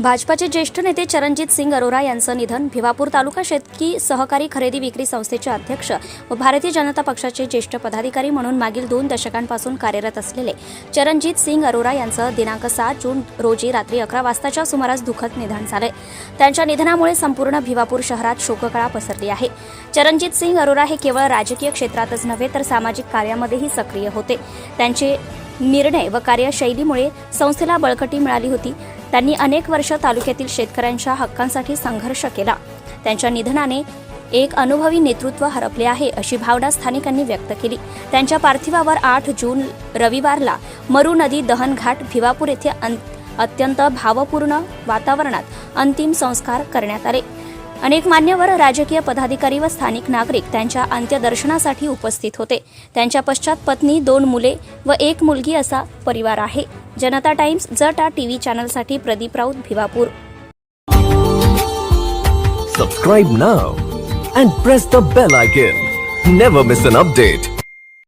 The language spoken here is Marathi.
भाजपाचे ज्येष्ठ नेते चरणजित सिंग अरोरा यांचं निधन भिवापूर तालुका शेतकी सहकारी खरेदी विक्री संस्थेचे अध्यक्ष व भारतीय जनता पक्षाचे ज्येष्ठ पदाधिकारी म्हणून मागील दोन दशकांपासून कार्यरत असलेले चरणजित सिंग अरोरा यांचं दिनांक सात जून रोजी रात्री अकरा वाजताच्या सुमारास दुःखद निधन झाले त्यांच्या निधनामुळे संपूर्ण भिवापूर शहरात शोककळा पसरली आहे. चरणजित सिंग अरोरा हे केवळ राजकीय क्षेत्रातच नव्हे तर सामाजिक कार्यामध्येही सक्रिय होते. त्यांचे निर्णय व कार्यशैलीमुळे संस्थेला बळकटी मिळाली होती. त्यांनी अनेक वर्ष तालुक्यातील शेतकऱ्यांच्या हक्कांसाठी संघर्ष केला. त्यांच्या निधनाने एक अनुभवी नेतृत्व हरपले आहे अशी भावना स्थानिकांनी व्यक्त केली. त्यांच्या पार्थिवावर आठ जून रविवारला मरू नदी दहन घाट भिवापूर येथे अत्यंत भावपूर्ण वातावरणात अंतिम संस्कार करण्यात आले. अनेक मान्यवर राजकीय पदाधिकारी व स्थानिक नागरिक त्यांच्या अंत्यदर्शनासाठी उपस्थित होते. त्यांच्या पश्चात पत्नी दोन मुले व एक मुलगी असा परिवार आहे. जनता टाइम्स जटा TV चॅनलसाठी Pradeep Raut Bhiwapur. Subscribe now and press the bell icon never miss an update